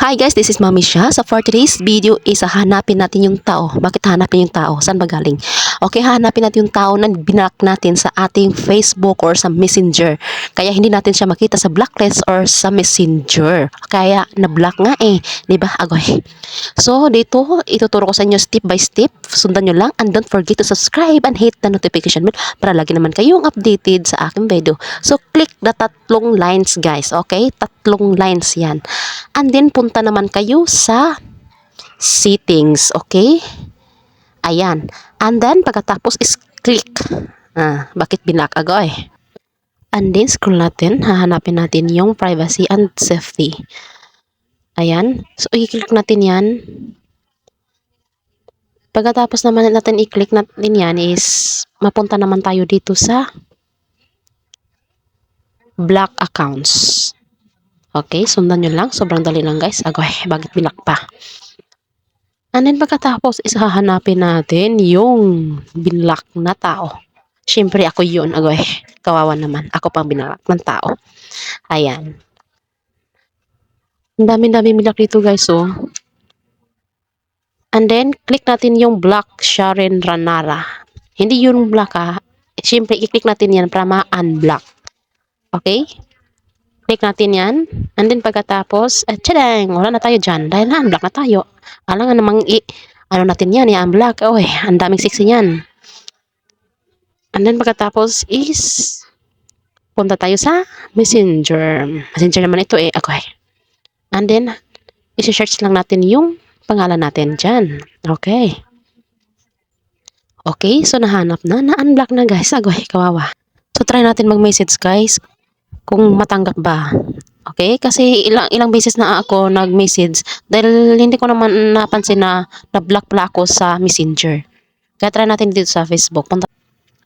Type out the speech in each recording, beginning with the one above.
Hi guys, this is Mami Shah. So for today's video is hanapin natin yung tao. Bakit hanapin yung tao? Saan ba galing? Okay, hanapin natin yung tao na binak natin sa ating Facebook or sa Messenger. Kaya hindi natin siya makita sa blacklist or sa Messenger. Kaya na-block nga eh. Ba? Agoy. So dito, ituturo ko sa inyo step by step. Sundan nyo lang and don't forget to subscribe and hit the notification bell para lagi naman kayong updated sa aking video. So click the tatlong lines guys. Okay? Tatlong lines yan. And then, naman kayo sa settings, okay? Ayan. And then, pagkatapos is click. Ah, bakit binak agoy? And then, scroll natin. Hahanapin natin yung privacy and safety. Ayan. So, i-click natin yan. Pagkatapos naman natin i-click natin yan is mapunta naman tayo dito sa black accounts. Okay, sundan nyo lang. Sobrang dali lang guys. Agoy, bakit binak pa? And then pagkatapos is hahanapin natin yung binlock na tao. Siyempre ako yun. Agoy, kawawa naman. Ako pang binlock ng tao. Ayan. Ang dami-dami binlock dito guys oh. And then, click natin yung block Sharon Ranara. Hindi yung block ha. Siyempre, i-click natin yan para ma-unblock. Okay? Click natin yan. And then pagkatapos, eh, tadang, wala na tayo dyan. Dahil na-unblock na tayo. Alam nga namang i, ano natin yan, i-unblock. Oy, ang daming sexy yan. And then pagkatapos is, punta tayo sa Messenger. Messenger naman ito eh, okay. And then, isi-search lang natin yung pangalan natin dyan. Okay. Okay, so nahanap na. Na-unblock na guys. Agoy, kawawa. So, try natin mag-message guys kung matanggap ba. Okay? Kasi ilang ilang beses na ako nag-message dahil hindi ko naman napansin na na-block pala ako sa Messenger. Kaya try natin dito sa Facebook. Punta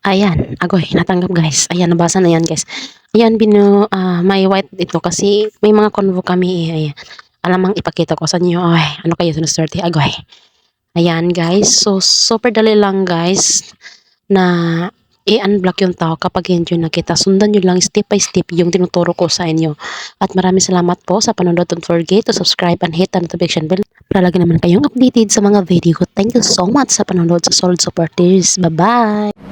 Ayan, agoy, natanggap guys. Ayan, nabasa na yan guys. Ayan, bino, ah, may white ito kasi may mga convo kami. eh. Ayan. Alamang ipakita ko sa inyo. Ay, ano kayo sinuswerte? Agoy. Ayan guys, so super dali lang guys na i-unblock yung tao kapag hindi nyo nakita. Sundan nyo lang step by step yung tinuturo ko sa inyo. At maraming salamat po sa panonood. Don't forget to subscribe and hit the notification bell para lagi naman kayong updated sa mga video ko. Thank you so much sa panonood sa solid supporters. Bye-bye!